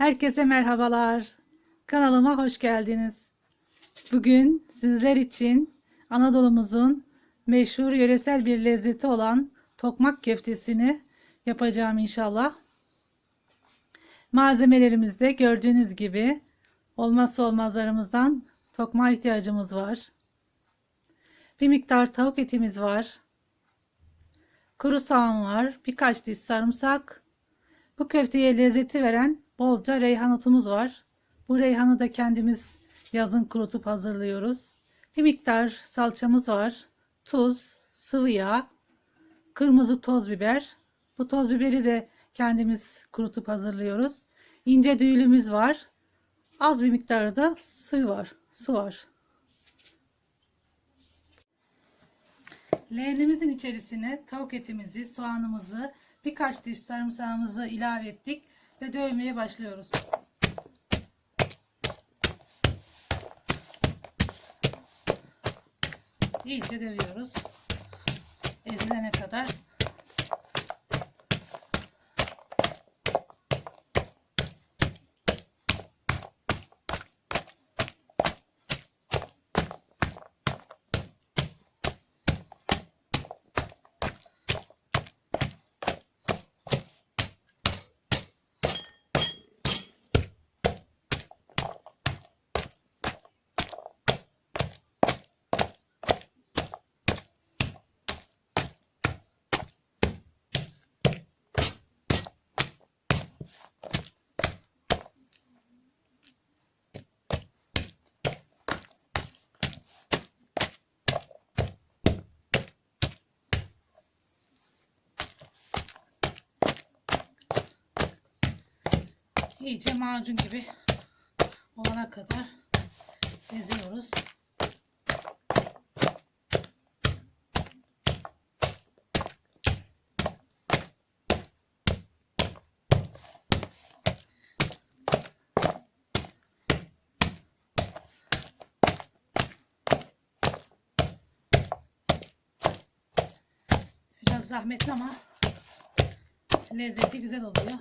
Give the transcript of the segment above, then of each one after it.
Herkese merhabalar. Kanalıma hoş geldiniz. Bugün sizler için Anadolu'muzun meşhur yöresel bir lezzeti olan tokmak köftesini yapacağım inşallah. Malzemelerimizde gördüğünüz gibi olmazsa olmazlarımızdan tokma ihtiyacımız var. Bir miktar tavuk etimiz var. Kuru soğan var. Birkaç diş sarımsak. Bu köfteye lezzeti veren bolca reyhan otumuz var. Bu reyhanı da kendimiz yazın kurutup hazırlıyoruz. Bir miktar salçamız var. Tuz, sıvı yağ, kırmızı toz biber. Bu toz biberi de kendimiz kurutup hazırlıyoruz. İnce düğülümüz var. Az bir miktarda su var. Su var. Leğenimizin içerisine tavuk etimizi, soğanımızı, birkaç diş sarımsağımızı ilave ettik ve dövmeye başlıyoruz. İyice dövüyoruz. Ezilene kadar. İyice macun gibi olana kadar eziyoruz. Biraz zahmetli ama lezzeti güzel oluyor.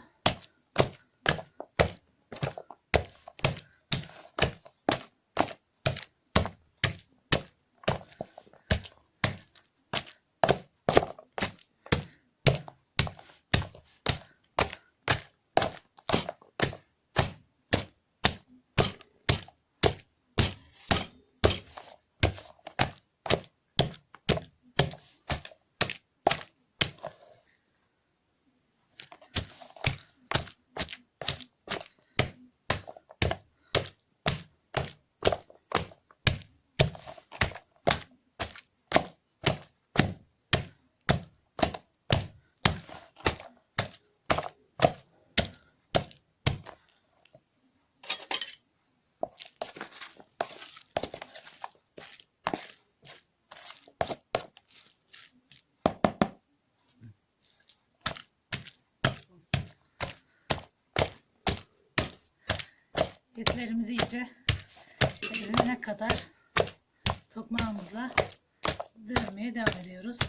Etlerimizi iyice ne kadar tokmağımızla dövmeye devam ediyoruz.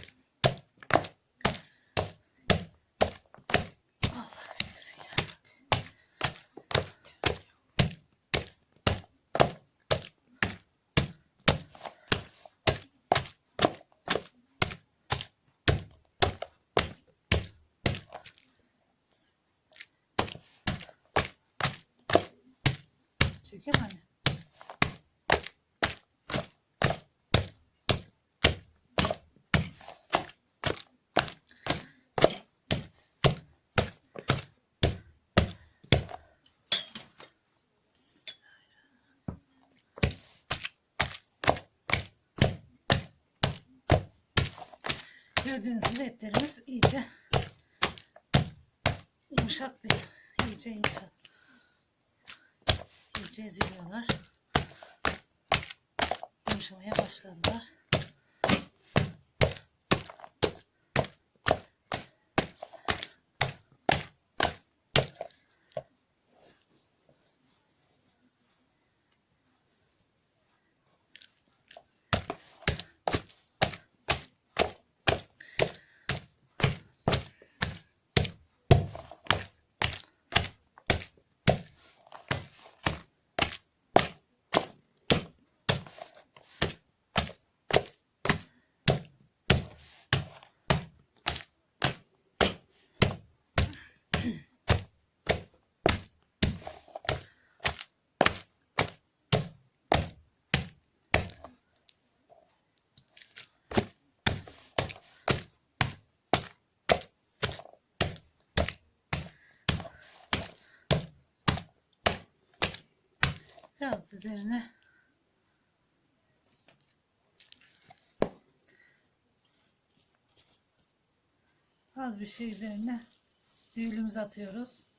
Mu anne? Gördüğünüz gibi etlerimiz iyice yumuşak bir, iyice yumuşak. İyice eziliyorlar. Yumuşamaya başladılar. Biraz üzerine az bir şey üzerine düğülümüzü atıyoruz.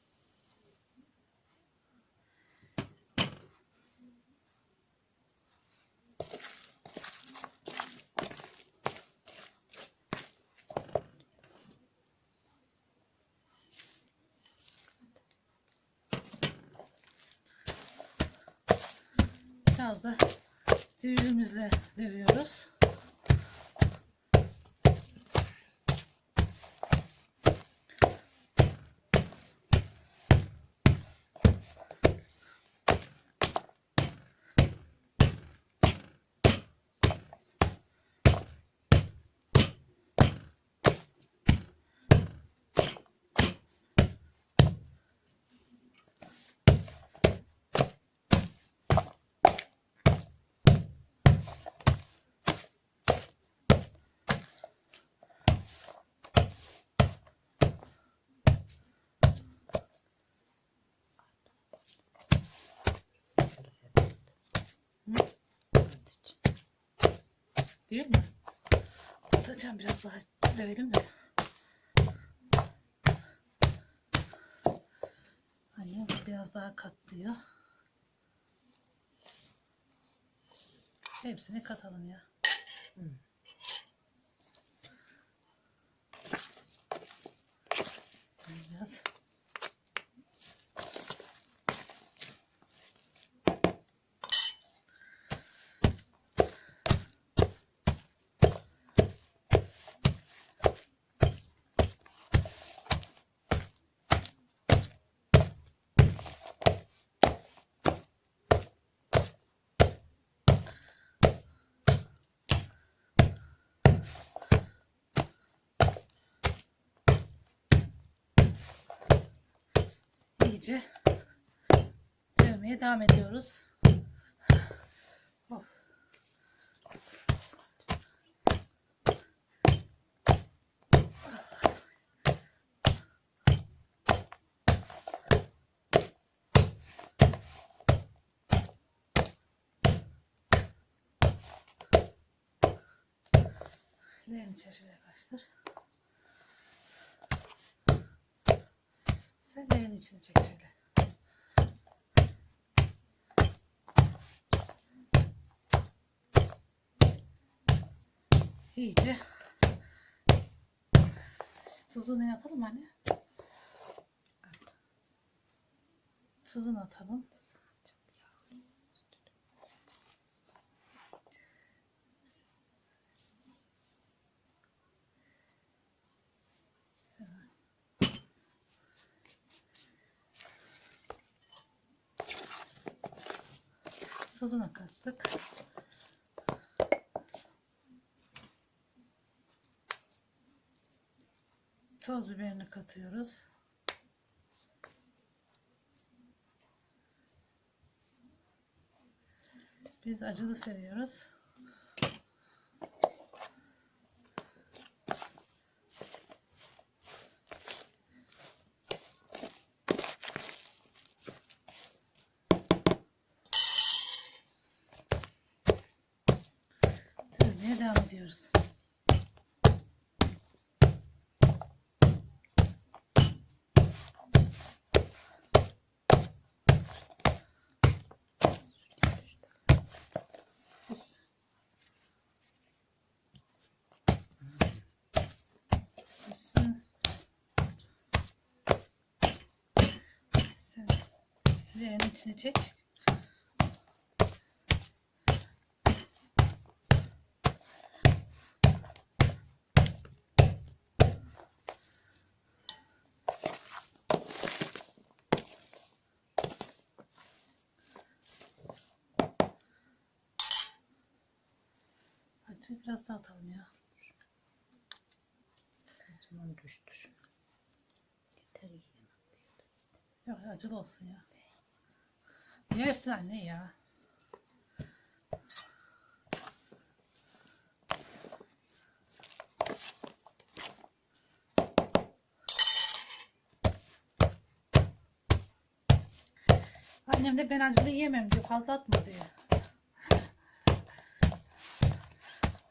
Biraz da düğümümüzle dövüyoruz. Değil mi? Atacağım biraz daha dövelim de. Anne biraz daha kat diyor. Hepsini katalım ya. Şöyle Biraz. İyice dövmeye devam ediyoruz. Leğeni çeşmeye kaçtır. Sen leğenin içine çek şöyle. İyice tuzunu atalım anne. Tuzunu atalım. Tuzunu kattık. Toz biberini katıyoruz. Biz acılı seviyoruz. Dövmeye devam ediyoruz. Leğenin içine çek. Biraz daha atalım ya. Zaman düştür. Yeter iyi. Yok acılı olsun ya. Yersin anne ya. Annem de ben acılı yiyemem diyor. Fazla atma diyor.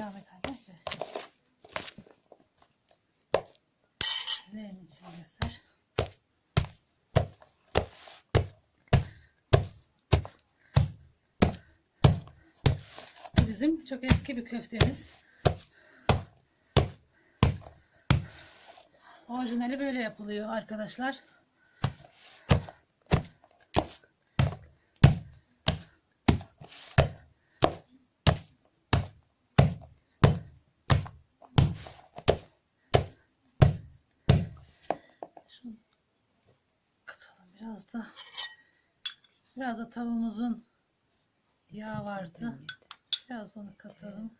devam et anne. Leğenin göster. Bu bizim çok eski bir köftemiz. Orijinali böyle yapılıyor arkadaşlar. Şunu katalım biraz da. Biraz da tavuğumuzun yağı vardı. Biraz da onu katalım.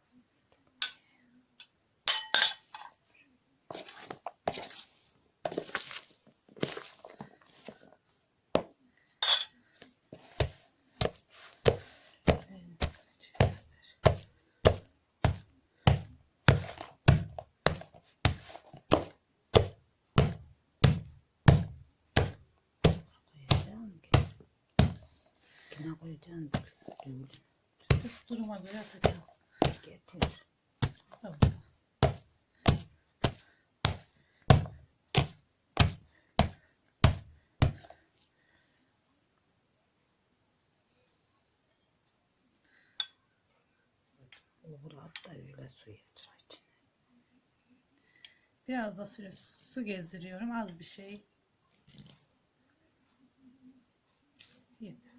Kime koyacağım? Düğün. Duruma göre atacağım. Getir. Tamam. Da öyle suya çay için. Biraz da süre su gezdiriyorum. Az bir şey. Yeter.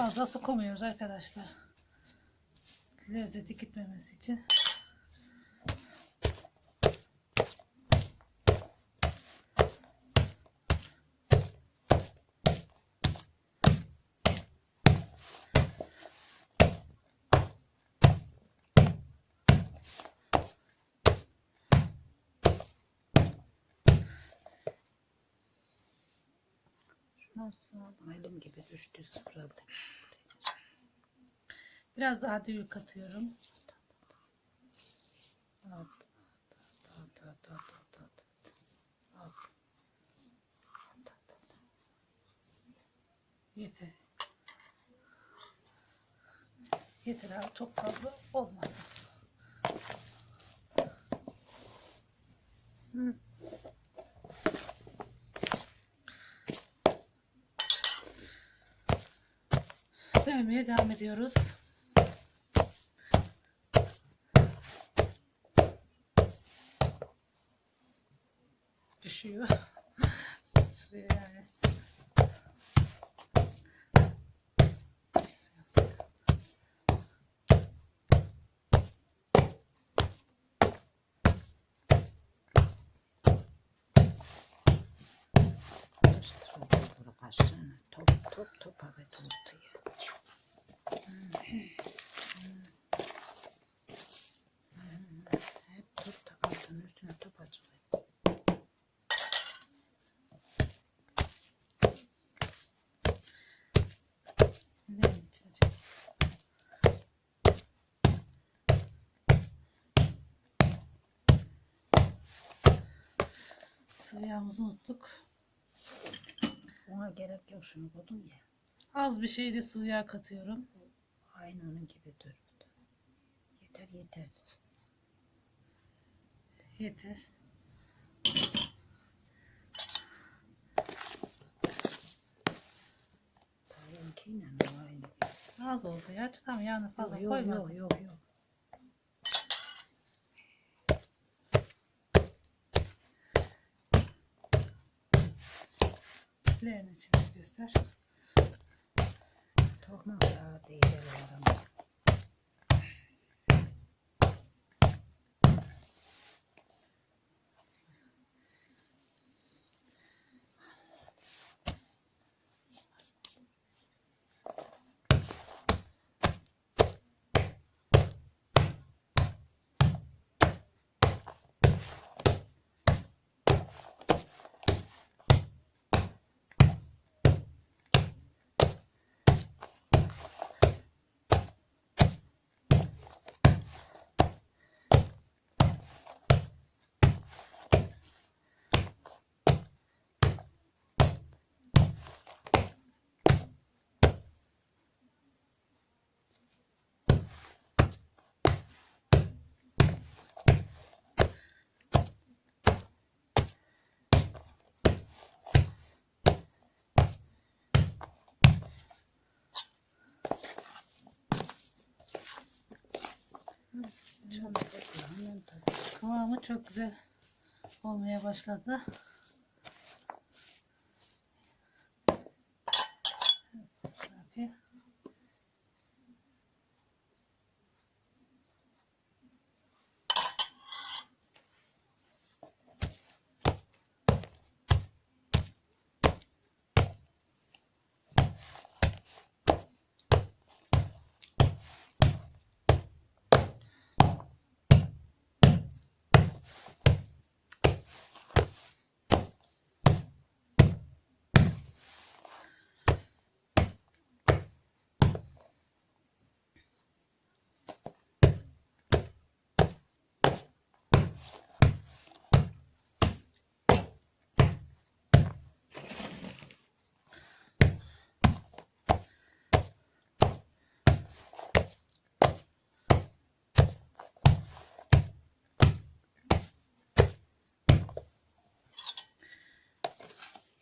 Fazla su koymuyoruz arkadaşlar. Lezzeti gitmemesi için. Nasıl? Elim gibi düştü sıfırladı. Biraz daha düğü katıyorum. At. At, at, at, at, at, at. At. At, at, at. Yeter. Yeter abi çok fazla olmasın. Hı. Dövmeye devam ediyoruz. Düşüyor. Sırıyor yani. Top top top evet ortaya. Hep top kaşığın üstüne top açılıyor. Unuttuk. Ona gerek yok şunu koydum ya. Az bir şey de sıvı yağ katıyorum. Aynı onun gibi dur. Yeter yeter. Yeter. O aynı. Az oldu ya. Tamam yağını fazla Yok yok koymadım. yok yok. yok. Leğenin içine göster. Tokmak Kıvamı çok güzel olmaya başladı. Bakayım.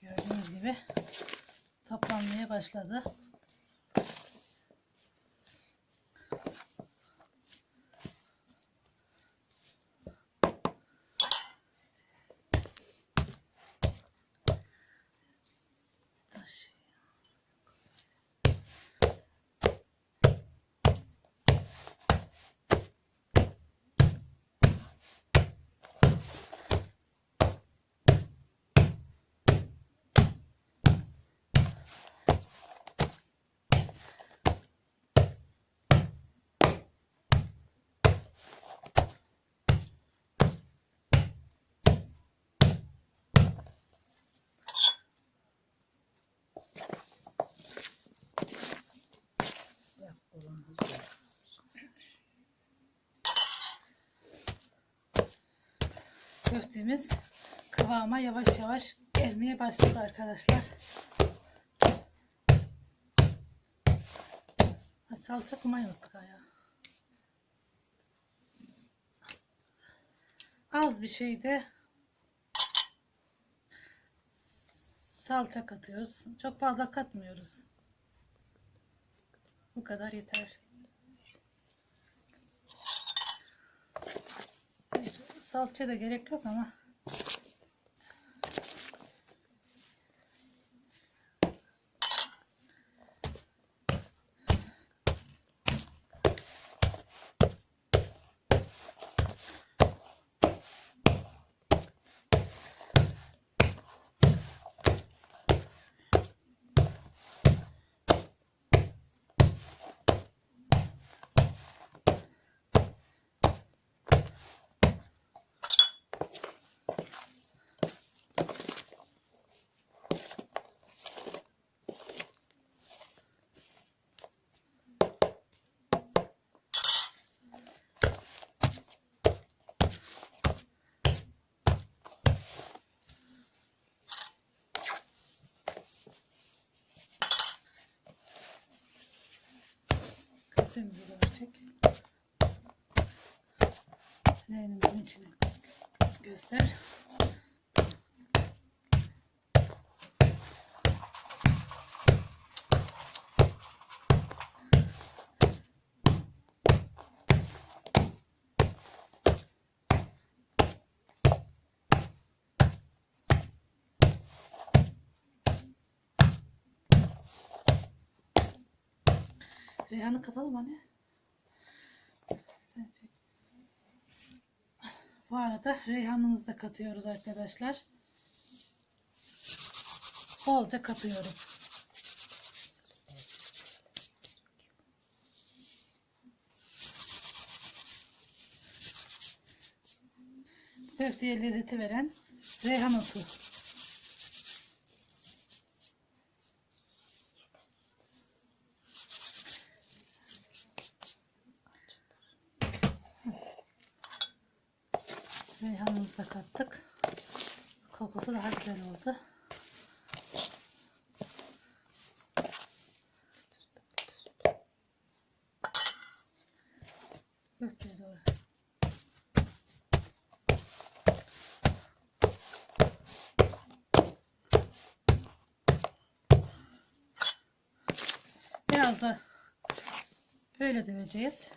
Gördüğünüz gibi toplanmaya başladı. Köftemiz kıvama yavaş yavaş gelmeye başladı arkadaşlar. Salça kumayı unuttuk ha ya. Az bir şeyde salça katıyoruz. Çok fazla katmıyoruz. Bu kadar yeter. Salça da gerek yok ama köftemizi görecek. Leğenimizin içine göster. Reyhan'ı katalım hani. Bu arada reyhanımızı da katıyoruz arkadaşlar. Bolca katıyoruz. Köfteye lezzeti veren reyhan otu. Reyhanımızı da kattık. Kokusu daha güzel oldu. Köfteye doğru. Biraz da böyle döveceğiz.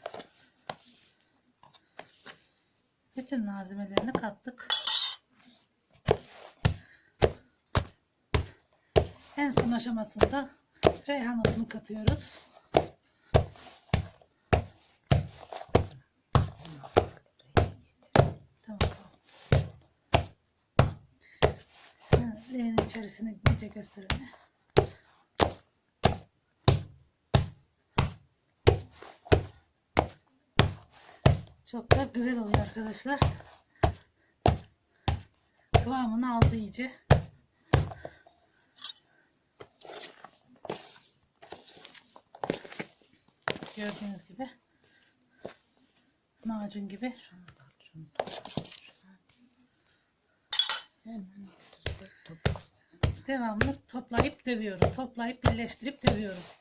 Bütün malzemelerini kattık. En son aşamasında reyhan otunu katıyoruz. Tamam. leğenin içerisini iyice gösterelim. Çok da güzel oluyor arkadaşlar. Kıvamını aldı iyice. Gördüğünüz gibi. Macun gibi. Devamlı toplayıp dövüyoruz. Toplayıp birleştirip dövüyoruz.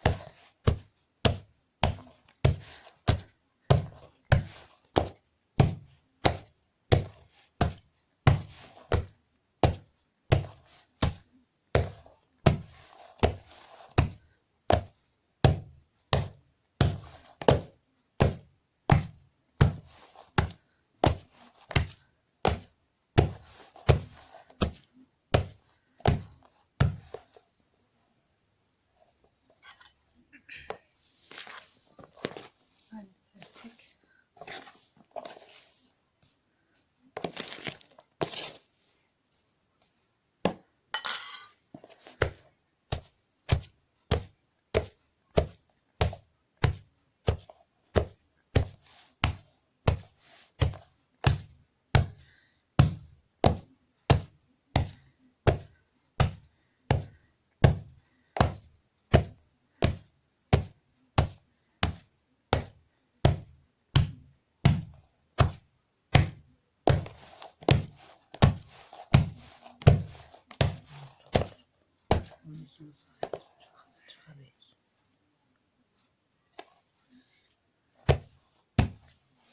Hadi sen çek.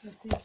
Köfteyi